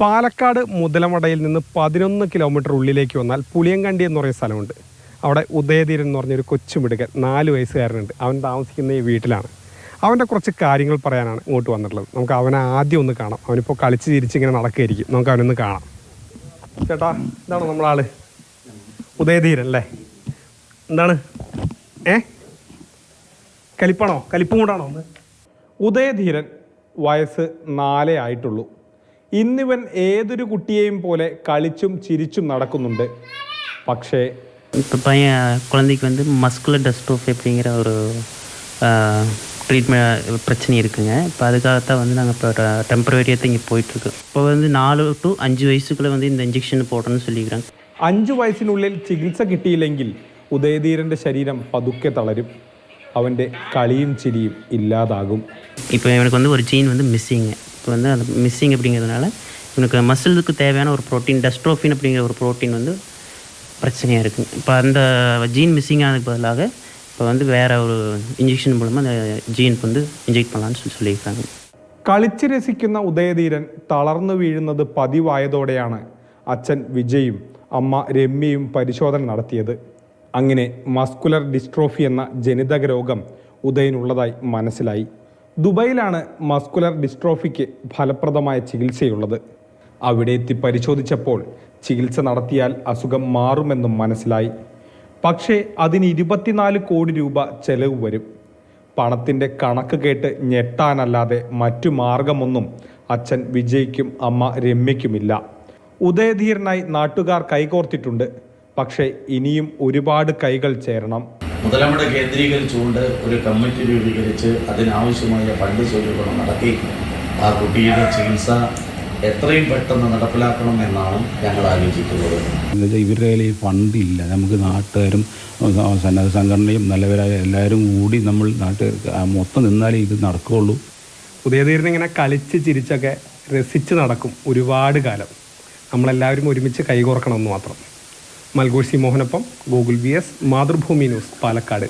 പാലക്കാട് മുതലമടയിൽ നിന്ന് പതിനൊന്ന് കിലോമീറ്റർ ഉള്ളിലേക്ക് വന്നാൽ പുളിയങ്കണ്ടി എന്ന് പറയുന്ന സ്ഥലമുണ്ട്. അവിടെ ഉദയധീരൻ എന്ന് പറഞ്ഞൊരു കൊച്ചുമിടുകൻ നാല് വയസ്സുകാരനുണ്ട്. അവൻ താമസിക്കുന്ന ഈ വീട്ടിലാണ്. അവന്റെ കുറച്ച് കാര്യങ്ങൾ പറയാനാണ് ഇങ്ങോട്ട് വന്നിട്ടുള്ളത്. നമുക്ക് അവനെ ആദ്യം ഒന്ന് കാണാം. അവനിപ്പോൾ കളിച്ച് തിരിച്ചിങ്ങനെ നടക്കുകയായിരിക്കും. നമുക്ക് അവനൊന്ന് കാണാം. ചേട്ടാ എന്താണ് നമ്മളാൾ. ഉദയധീരൻ അല്ലേ? എന്താണ്? ഏ? കലിപ്പാണോ? കലിപ്പും കൂടാണോ ഒന്ന്? ഉദയധീരൻ വയസ്സ് നാലേ ആയിട്ടുള്ളൂ. ഇന്നിവൻ ഏതൊരു കുട്ടിയെയും പോലെ കളിച്ചും ചിരിച്ചും നടക്കുന്നുണ്ട് പക്ഷേ இப்போ பையன் குழந்தைக்கு வந்து மஸ்குலர் டஸ்ட்ரோஃபி அப்படிங்கிற ஒரு ட்ரீட்மெண்ட் பிரச்சனை இருக்குங்க இப்போ அதுக்காகத்தான் வந்து நாங்கள் இப்போ டெம்பரவரியாக தான் இங்கே போயிட்டுருக்கு இப்போ வந்து நாலு டு அஞ்சு வயசுக்குள்ளே வந்து இந்த இன்ஜெக்ஷன் போடணும்னு சொல்லிக்கிறாங்க അഞ്ചു വയസ്സിനുള്ളിൽ ചികിത്സ കിട്ടിയില്ലെങ്കിൽ ഉദയധീരൻ്റെ ശരീരം പതുക്കെ തളരും അവൻ്റെ കളിയും ചിരിയും ഇല്ലാതാകും இப்போ இவனுக்கு வந்து ஒரு ஜீன் வந்து மிஸ்ஸிங்க இப்போ வந்து அந்த மிஸ்ஸிங் அப்படிங்கிறதுனால இவனுக்கு மசிலுக்கு தேவையான ஒரு ப்ரோட்டீன் டஸ்ட்ரோஃபின் அப்படிங்கிற ஒரு ப்ரோட்டீன் வந்து பிரச்சனையாக இருக்குங்க இப்போ அந்த ஜீன் மிஸ்ஸிங் ஆனதுக்கு பதிலாக இப்போ வந்து வேறு ஒரு இன்ஜெக்ஷன் மூலமாக அந்த ஜீனுக்கு வந்து இன்ஜெக்ட் பண்ணலான்னு சொல்லி சொல்லியிருக்காங்க കളിച്ച് രസിക്കുന്ന ഉദയധീരൻ തളർന്നു വീഴുന്നത് പതിവായതോടെയാണ് അച്ഛൻ വിജയും അമ്മ രമ്യയും പരിശോധന നടത്തിയത് അങ്ങനെ മസ്കുലർ ഡിസ്ട്രോഫി എന്ന ജനിതക രോഗം ഉദയനുള്ളതായി മനസ്സിലായി ദുബൈയിലാണ് മസ്കുലർ ഡിസ്ട്രോഫിക്ക് ഫലപ്രദമായ ചികിത്സയുള്ളത്. അവിടെ എത്തി പരിശോധിച്ചപ്പോൾ ചികിത്സ നടത്തിയാൽ അസുഖം മാറുമെന്നും മനസ്സിലായി. പക്ഷേ അതിന് ഇരുപത്തിനാല് കോടി രൂപ ചെലവ് വരും. പണത്തിന്റെ കണക്ക് കേട്ട് ഞെട്ടാനല്ലാതെ മറ്റു മാർഗമൊന്നും അച്ഛൻ വിജയ്ക്കും അമ്മ രമ്യയ്ക്കുമില്ല. ഉദയധീരനായി നാട്ടുകാർ കൈകോർത്തിട്ടുണ്ട്. പക്ഷേ ഇനിയും ഒരുപാട് കൈകൾ ചേരണം. മുതലമട കേന്ദ്രീകരിച്ചുകൊണ്ട് ഒരു കമ്മിറ്റി രൂപീകരിച്ച് അതിനാവശ്യമായ ഫണ്ട് സ്വരൂപണം നടത്തി. ആ കുട്ടിയുടെ ചികിത്സ എത്രയും പെട്ടെന്ന് നടപ്പിലാക്കണം എന്നാണ് ഞങ്ങൾ ആലോചിക്കുന്നത്. എന്നുവെച്ചാൽ ഇവരുടെ കയ്യിൽ ഫണ്ട് ഫണ്ടില്ല നമുക്ക് നാട്ടുകാരും സന്നദ്ധ സംഘടനയും നല്ലവരായ എല്ലാവരും കൂടി നമ്മൾ നാട്ടുകാർക്ക് ആ മൊത്തം നിന്നാലേ ഇത് നടക്കുകയുള്ളൂ. ഉദയധീരൻ ഇങ്ങനെ കളിച്ച് ചിരിച്ചൊക്കെ രസിച്ച് നടക്കും ഒരുപാട് കാലം. നമ്മളെല്ലാവരും ഒരുമിച്ച് കൈകോർക്കണമെന്ന് മാത്രം. മൽഗോഷി മോഹനപ്പം Google V S Mathrubhumi news Palakkad.